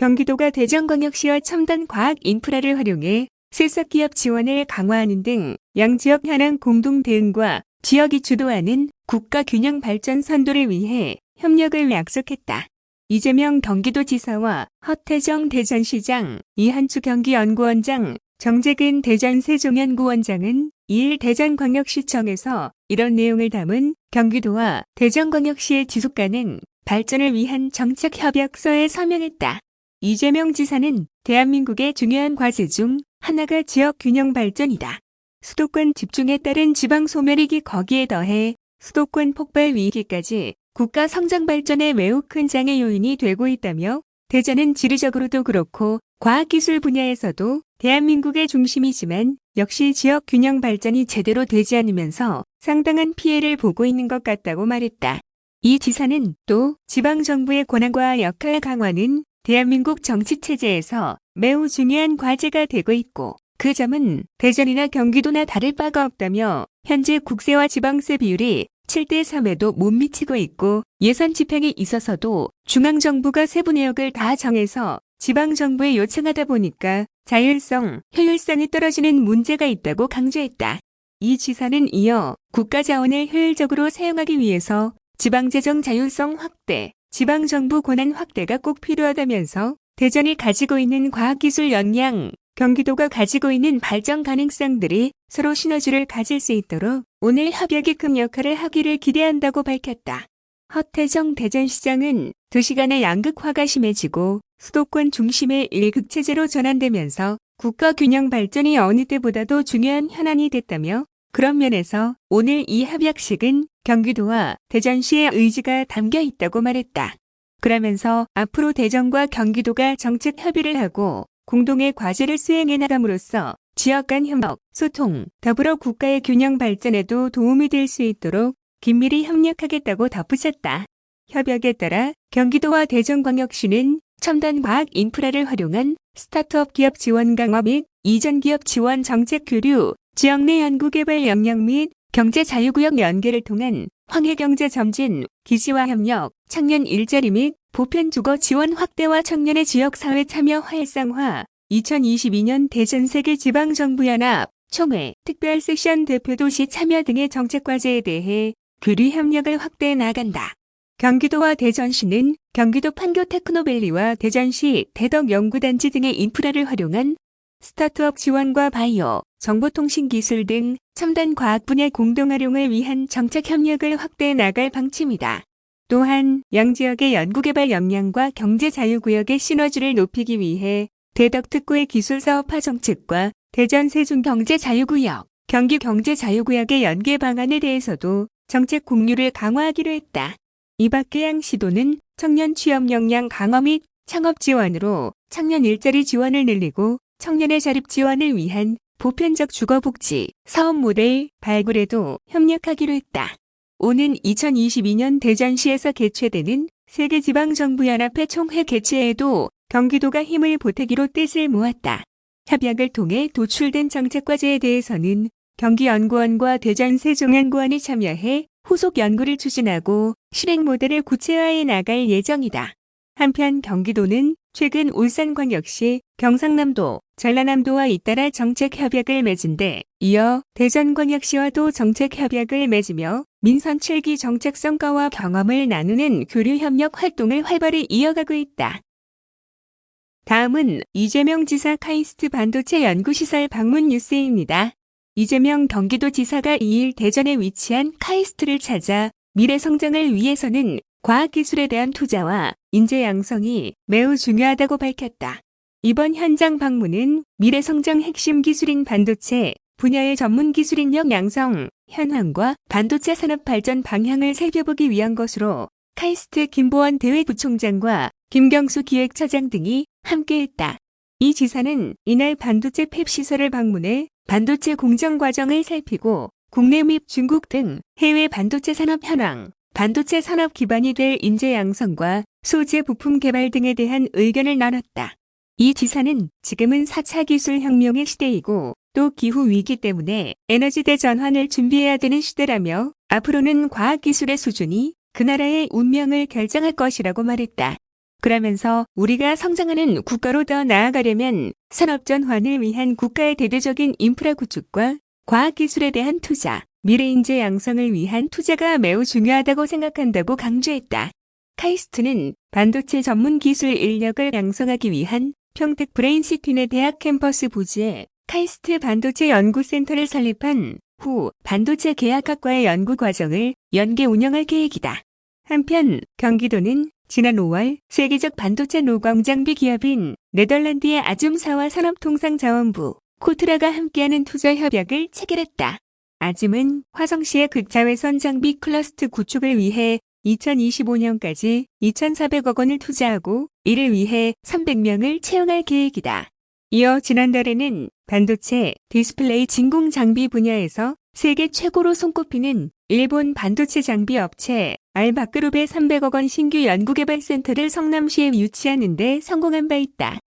경기도가 대전광역시와 첨단 과학 인프라를 활용해 새싹기업 지원을 강화하는 등 양지역 현안 공동 대응과 지역이 주도하는 국가 균형 발전 선도를 위해 협력을 약속했다. 이재명 경기도지사와 허태정 대전시장, 이한주 경기연구원장, 정재근 대전 세종연구원장은 2일 대전광역시청에서 이런 내용을 담은 경기도와 대전광역시의 지속가능 발전을 위한 정책협약서에 서명했다. 이재명 지사는 대한민국의 중요한 과제 중 하나가 지역 균형 발전이다. 수도권 집중에 따른 지방 소멸위기 거기에 더해 수도권 폭발 위기까지 국가 성장 발전에 매우 큰 장애 요인이 되고 있다며 대전은 지리적으로도 그렇고 과학기술 분야에서도 대한민국의 중심이지만 역시 지역 균형 발전이 제대로 되지 않으면서 상당한 피해를 보고 있는 것 같다고 말했다. 이 지사는 또 지방정부의 권한과 역할 강화는 대한민국 정치체제에서 매우 중요한 과제가 되고 있고 그 점은 대전이나 경기도나 다를 바가 없다며 현재 국세와 지방세 비율이 7대 3에도 못 미치고 있고 예산 집행에 있어서도 중앙정부가 세부 내역을 다 정해서 지방정부에 요청하다 보니까 자율성, 효율성이 떨어지는 문제가 있다고 강조했다. 이 지사는 이어 국가 자원을 효율적으로 사용하기 위해서 지방재정 자율성 확대, 지방정부 권한 확대가 꼭 필요하다면서 대전이 가지고 있는 과학기술 역량, 경기도가 가지고 있는 발전 가능성들이 서로 시너지를 가질 수 있도록 오늘 협약이 큰 역할을 하기를 기대한다고 밝혔다. 허태정 대전시장은 도시간의 양극화가 심해지고 수도권 중심의 일극체제로 전환되면서 국가 균형 발전이 어느 때보다도 중요한 현안이 됐다며 그런 면에서 오늘 이 협약식은 경기도와 대전시의 의지가 담겨 있다고 말했다. 그러면서 앞으로 대전과 경기도가 정책 협의를 하고 공동의 과제를 수행해 나감으로써 지역 간 협력, 소통, 더불어 국가의 균형 발전에도 도움이 될 수 있도록 긴밀히 협력하겠다고 덧붙였다. 협약에 따라 경기도와 대전광역시는 첨단 과학 인프라를 활용한 스타트업 기업 지원 강화 및 이전 기업 지원 정책 교류, 지역 내 연구개발 역량 및 경제 자유구역 연계를 통한 황해경제 점진, 기지와 협력, 청년 일자리 및 보편 주거 지원 확대와 청년의 지역사회 참여 활성화, 2022년 대전 세계 지방정부연합 총회 특별 세션 대표 도시 참여 등의 정책과제에 대해 교류 협력을 확대해 나간다. 경기도와 대전시는 경기도 판교 테크노밸리와 대전시 대덕연구단지 등의 인프라를 활용한 스타트업 지원과 바이오, 정보통신기술 등 첨단 과학 분야 공동 활용을 위한 정책 협력을 확대해 나갈 방침이다. 또한 양 지역의 연구개발 역량과 경제 자유구역의 시너지를 높이기 위해 대덕특구의 기술 사업화 정책과 대전 세종 경제 자유구역, 경기 경제 자유구역의 연계 방안에 대해서도 정책 공유를 강화하기로 했다. 이 밖에 양시도는 청년 취업 역량 강화 및 창업 지원으로 청년 일자리 지원을 늘리고 청년의 자립 지원을 위한 보편적 주거복지 사업 모델 발굴에도 협력하기로 했다. 오는 2022년 대전시에서 개최되는 세계지방정부연합회 총회 개최에도 경기도가 힘을 보태기로 뜻을 모았다. 협약을 통해 도출된 정책과제에 대해서는 경기연구원과 대전세종연구원이 참여해 후속 연구를 추진하고 실행 모델을 구체화해 나갈 예정이다. 한편 경기도는 최근 울산광역시, 경상남도, 전라남도와 잇따라 정책협약을 맺은 데 이어 대전광역시와도 정책협약을 맺으며 민선 7기 정책 성과와 경험을 나누는 교류협력 활동을 활발히 이어가고 있다. 다음은 이재명 지사 카이스트 반도체 연구시설 방문 뉴스입니다. 이재명 경기도 지사가 2일 대전에 위치한 카이스트를 찾아 미래 성장을 위해서는 과학기술에 대한 투자와 인재 양성이 매우 중요하다고 밝혔다. 이번 현장 방문은 미래 성장 핵심 기술인 반도체 분야의 전문 기술 인력 양성, 현황과 반도체 산업 발전 방향을 살펴보기 위한 것으로 카이스트 김보원 대외부총장과 김경수 기획처장 등이 함께했다. 이 지사는 이날 반도체 팹 시설을 방문해 반도체 공정 과정을 살피고 국내 및 중국 등 해외 반도체 산업 현황, 반도체 산업 기반이 될 인재 양성과 소재 부품 개발 등에 대한 의견을 나눴다. 이 지사는 지금은 4차 기술 혁명의 시대이고 또 기후 위기 때문에 에너지 대 전환을 준비해야 되는 시대라며 앞으로는 과학기술의 수준이 그 나라의 운명을 결정할 것이라고 말했다. 그러면서 우리가 성장하는 국가로 더 나아가려면 산업 전환을 위한 국가의 대대적인 인프라 구축과 과학기술에 대한 투자, 미래인재 양성을 위한 투자가 매우 중요하다고 생각한다고 강조했다. 카이스트는 반도체 전문 기술 인력을 양성하기 위한 평택 브레인시티 내 대학 캠퍼스 부지에 카이스트 반도체 연구센터를 설립한 후 반도체 계약학과의 연구 과정을 연계 운영할 계획이다. 한편 경기도는 지난 5월 세계적 반도체 노광 장비 기업인 네덜란드의 아줌사와 산업통상자원부 코트라가 함께하는 투자 협약을 체결했다. 아즘은 화성시의 극자외선 장비 클러스트 구축을 위해 2025년까지 2,400억 원을 투자하고 이를 위해 300명을 채용할 계획이다. 이어 지난달에는 반도체, 디스플레이 진공 장비 분야에서 세계 최고로 손꼽히는 일본 반도체 장비 업체 알바그룹의 300억 원 신규 연구개발센터를 성남시에 유치하는 데 성공한 바 있다.